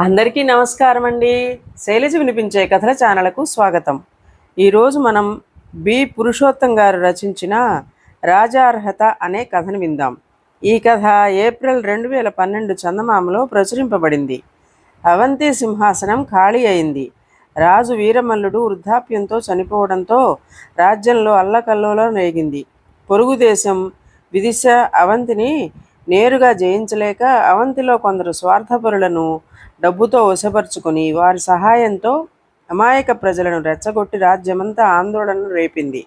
అందరికీ నమస్కారం అండి. శైలజ వినిపించే కథల ఛానల్కు స్వాగతం. ఈరోజు మనం బి. పురుషోత్తం గారు రచించిన రాజార్హత అనే కథను విందాం. ఈ కథ ఏప్రిల్ రెండు వేల పన్నెండు చందమామలో ప్రచురింపబడింది. అవంతి సింహాసనం ఖాళీ అయింది. రాజు వీరమల్లుడు వృద్ధాప్యంతో చనిపోవడంతో రాజ్యంలో అల్లకల్లోలం రేగింది. పొరుగు దేశం విదిశ అవంతిని నేరుగా జయించలేక అవంతిలో కొందరు స్వార్థపరులను డబ్బుతో వశపరుచుకుని వారి సహాయంతో అమాయక ప్రజలను రెచ్చగొట్టి రాజ్యమంతా ఆందోళనను రేపింది.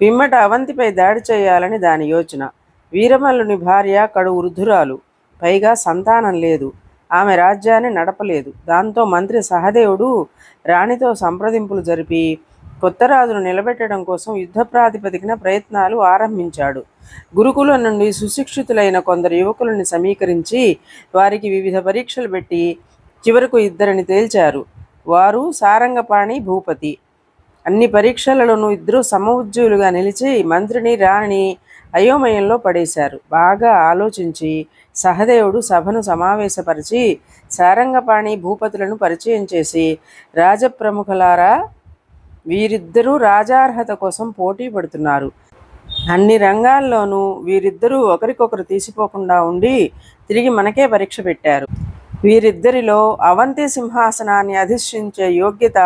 పిమ్మట అవంతిపై దాడి చేయాలని దాని యోచన. వీరమల్లుని భార్య కడు వృద్ధురాలు. పైగా సంతానం లేదు. ఆమె రాజ్యాన్ని నడపలేదు. దాంతో మంత్రి సహదేవుడు రాణితో సంప్రదింపులు జరిపి కొత్త రాజును నిలబెట్టడం కోసం యుద్ధ ప్రాతిపదికన ప్రయత్నాలు ఆరంభించాడు. గురుకులం నుండి సుశిక్షితులైన కొందరు యువకులను సమీకరించి వారికి వివిధ పరీక్షలు పెట్టి చివరకు ఇద్దరిని తేల్చారు. వారు సారంగపాణి భూపతి. అన్ని పరీక్షలలోనూ ఇద్దరు సమవుజ్జులుగా నిలిచి మంత్రిని రాణిని అయోమయంలో పడేశారు. బాగా ఆలోచించి సహదేవుడు సభను సమావేశపరిచి సారంగపాణి భూపతులను పరిచయం చేసి రాజప్రముఖులారా వీరిద్దరూ రాజార్హత కోసం పోటీ పడుతున్నారు. అన్ని రంగాల్లోనూ వీరిద్దరూ ఒకరికొకరు తీసిపోకుండా ఉండి తిరిగి మనకే పరీక్ష పెట్టారు. వీరిద్దరిలో అవంతి సింహాసనాన్ని అధిష్ఠించే యోగ్యత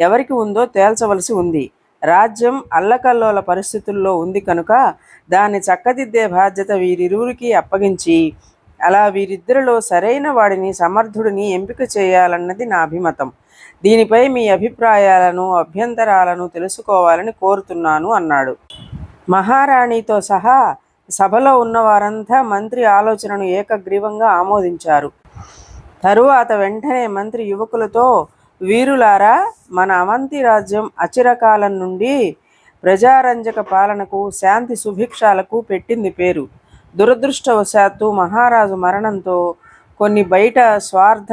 ఎవరికి ఉందో తేల్చవలసి ఉంది. రాజ్యం అల్లకల్లోల పరిస్థితుల్లో ఉంది కనుక దాన్ని చక్కదిద్దే బాధ్యత వీరిరువురికి అప్పగించి అలా వీరిద్దరిలో సరైన వాడిని సమర్థుడిని ఎంపిక చేయాలన్నది నా అభిమతం. దీనిపై మీ అభిప్రాయాలను అభ్యంతరాలను తెలుసుకోవాలని కోరుతున్నాను అన్నాడు. మహారాణితో సహా సభలో ఉన్న వారంతా మంత్రి ఆలోచనను ఏకగ్రీవంగా ఆమోదించారు. తరువాత వెంటనే మంత్రి యువకులతో వీరులారా మన అవంతి రాజ్యం అచిరకాలం నుండి ప్రజారంజక పాలనకు శాంతి సుభిక్షాలకు పెట్టింది పేరు. దురదృష్టవశాత్తు మహారాజు మరణంతో కొన్ని బయట స్వార్థ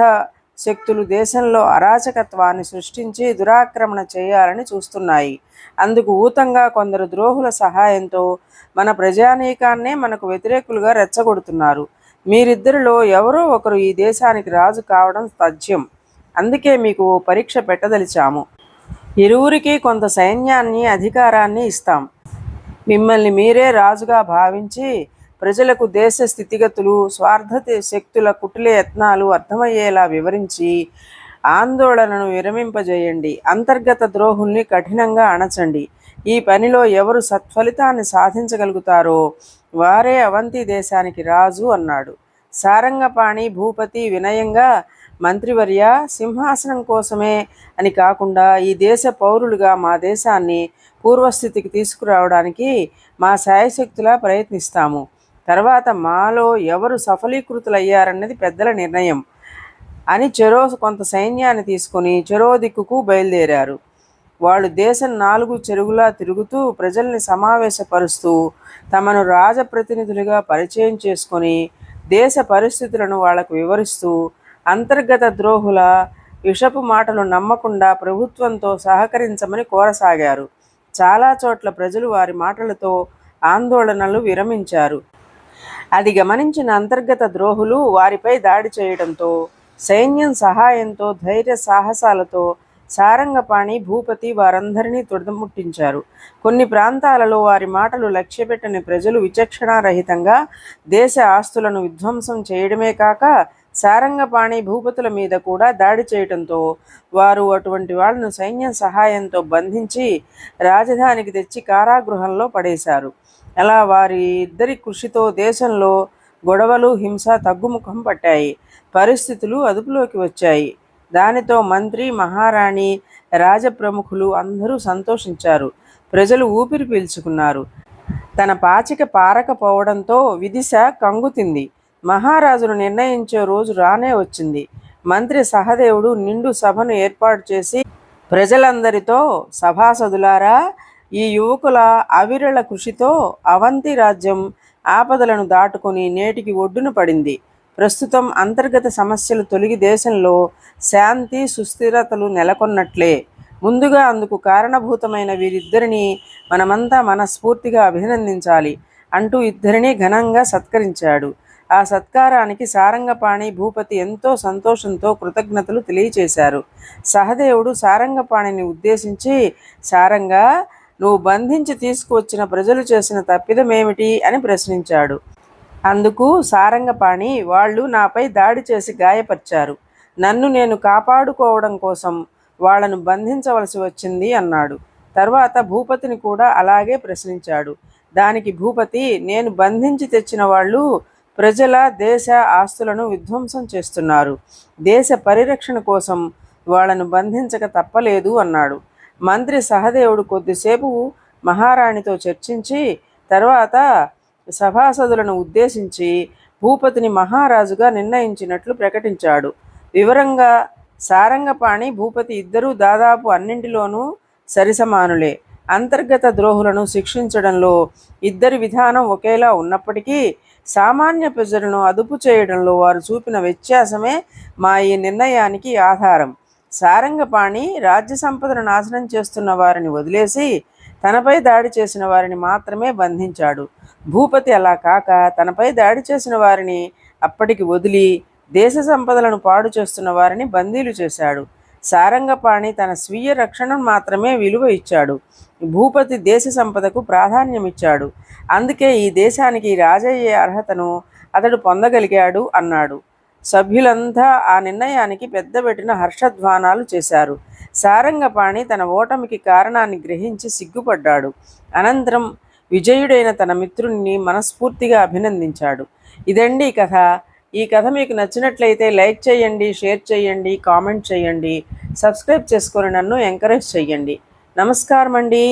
శక్తులు దేశంలో అరాచకత్వాన్ని సృష్టించి దురాక్రమణ చేయాలని చూస్తున్నాయి. అందుకు ఊతంగా కొందరు ద్రోహుల సహాయంతో మన ప్రజానీకాన్నే మనకు వ్యతిరేకులుగా రెచ్చగొడుతున్నారు. మీరిద్దరిలో ఎవరో ఒకరు ఈ దేశానికి రాజు కావడం తథ్యం. అందుకే మీకు ఓ పరీక్ష పెట్టదలిచాము. ఇరువురికి కొంత సైన్యాన్ని అధికారాన్ని ఇస్తాం. మిమ్మల్ని మీరే రాజుగా భావించి ప్రజలకు దేశ స్థితిగతులు స్వార్థ శక్తుల కుటిల యత్నాలు అర్థమయ్యేలా వివరించి ఆందోళనను విరమింపజేయండి. అంతర్గత ద్రోహుల్ని కఠినంగా అణచండి. ఈ పనిలో ఎవరు సత్ఫలితాన్ని సాధించగలుగుతారో వారే అవంతి దేశానికి రాజు అన్నాడు. సారంగపాణి భూపతి వినయంగా మంత్రివర్య సింహాసనం కోసమే అని కాకుండా ఈ దేశ పౌరులుగా మా దేశాన్ని పూర్వస్థితికి తీసుకురావడానికి మా శాయశక్తులా ప్రయత్నిస్తాము. తర్వాత మాలో ఎవరు సఫలీకృతులయ్యారన్నది పెద్దల నిర్ణయం అని చెరో కొంత సైన్యాన్ని తీసుకొని చెరో దిక్కుకు బయలుదేరారు. వాళ్ళు దేశం నాలుగు చెరుగులా తిరుగుతూ ప్రజల్ని సమావేశపరుస్తూ తమను రాజప్రతినిధులుగా పరిచయం చేసుకొని దేశ పరిస్థితులను వాళ్ళకు వివరిస్తూ అంతర్గత ద్రోహుల విషపు మాటలు నమ్మకుండా ప్రభుత్వంతో సహకరించమని కోరసాగారు. చాలా చోట్ల ప్రజలు వారి మాటలతో ఆందోళనలు విరమించారు. అది గమనించిన అంతర్గత ద్రోహులు వారిపై దాడి చేయడంతో సైన్యం సహాయంతో ధైర్య సాహసాలతో సారంగపాణి భూపతి వారందరినీ తుడదముట్టించారు కొన్ని ప్రాంతాలలో వారి మాటలు లక్ష్యపెట్టని ప్రజలు విచక్షణారహితంగా దేశ ఆస్తులను విధ్వంసం చేయడమే కాక సారంగపాణి భూపతుల మీద కూడా దాడి చేయడంతో వారు అటువంటి వాళ్ళను సైన్యం సహాయంతో బంధించి రాజధానికి తెచ్చి కారాగృహంలో పడేశారు. అలా వారి ఇద్దరి కృషితో దేశంలో గొడవలు హింస తగ్గుముఖం పట్టాయి. పరిస్థితులు అదుపులోకి వచ్చాయి. దానితో మంత్రి మహారాణి రాజప్రముఖులు అందరూ సంతోషించారు. ప్రజలు ఊపిరి పీల్చుకున్నారు. తన పాచిక పారకపోవడంతో విదిశ కంగుతింది. మహారాజును నిర్ణయించే రోజు రానే వచ్చింది. మంత్రి సహదేవుడు నిండు సభను ఏర్పాటు చేసి ప్రజలందరితో సభాసదులారా ఈ యువకుల అవిరళ కృషితో అవంతి రాజ్యం ఆపదలను దాటుకొని నేటికి ఒడ్డున పడింది. ప్రస్తుతం అంతర్గత సమస్యలు తొలగి దేశంలో శాంతి సుస్థిరతలు నెలకొన్నట్లే. ముందుగా అందుకు కారణభూతమైన వీరిద్దరిని మనమంతా మనస్ఫూర్తిగా అభినందించాలి అంటూ ఇద్దరిని ఘనంగా సత్కరించాడు. ఆ సత్కారానికి సారంగపాణి భూపతి ఎంతో సంతోషంతో కృతజ్ఞతలు తెలియచేశారు. సహదేవుడు సారంగపాణిని ఉద్దేశించి సారంగా నువ్వు బంధించి తీసుకువచ్చిన ప్రజలు చేసిన తప్పిదమేమిటి అని ప్రశ్నించాడు. అందుకు సారంగపాణి వాళ్ళు నాపై దాడి చేసి గాయపరిచారు. నన్ను నేను కాపాడుకోవడం కోసం వాళ్ళను బంధించవలసి వచ్చింది అన్నాడు. తర్వాత భూపతిని కూడా అలాగే ప్రశ్నించాడు. దానికి భూపతి నేను బంధించి తెచ్చిన వాళ్ళు ప్రజల దేశ ఆస్తులను విధ్వంసం చేస్తున్నారు. దేశ పరిరక్షణ కోసం వాళ్ళను బంధించక తప్పలేదు అన్నాడు. మంత్రి సహదేవుడు కొద్దిసేపు మహారాణితో చర్చించి తర్వాత సభాసదులను ఉద్దేశించి భూపతిని మహారాజుగా నిర్ణయించినట్లు ప్రకటించాడు. వివరంగా సారంగపాణి భూపతి ఇద్దరూ దాదాపు అన్నింటిలోనూ సరిసమానులే. అంతర్గత ద్రోహులను శిక్షించడంలో ఇద్దరి విధానం ఒకేలా ఉన్నప్పటికీ సామాన్య ప్రజలను అదుపు చేయడంలో వారు చూపిన వ్యత్యాసమే మా ఈ నిర్ణయానికి ఆధారం. సారంగపాణి రాజ్య సంపదను నాశనం చేస్తున్న వారిని వదిలేసి తనపై దాడి చేసిన వారిని మాత్రమే బంధించాడు. భూపతి అలా కాక తనపై దాడి చేసిన వారిని అప్పటికి వదిలి దేశ సంపదలను పాడు చేస్తున్న వారిని బందీలు చేశాడు. సారంగపాణి తన స్వీయ రక్షణను మాత్రమే విలువ ఇచ్చాడు. భూపతి దేశ సంపదకు ప్రాధాన్యమిచ్చాడు. అందుకే ఈ దేశానికి రాజయ్యే అర్హతను అతడు పొందగలిగాడు అన్నాడు. సభ్యులంతా ఆ నిర్ణయానికి పెద్దపెట్టిన హర్షధ్వానాలు చేశారు. సారంగపాణి తన ఓటమికి కారణాన్ని గ్రహించి సిగ్గుపడ్డాడు. అనంతరం విజయుడైన తన మిత్రుణ్ణి మనస్ఫూర్తిగా అభినందించాడు. ఇదండి ఈ కథ. ఈ కథ మీకు నచ్చినట్లయితే లైక్ చేయండి షేర్ చేయండి కామెంట్ చేయండి. సబ్స్క్రైబ్ చేసుకొని నన్ను ఎంకరేజ్ చేయండి. నమస్కారం అండి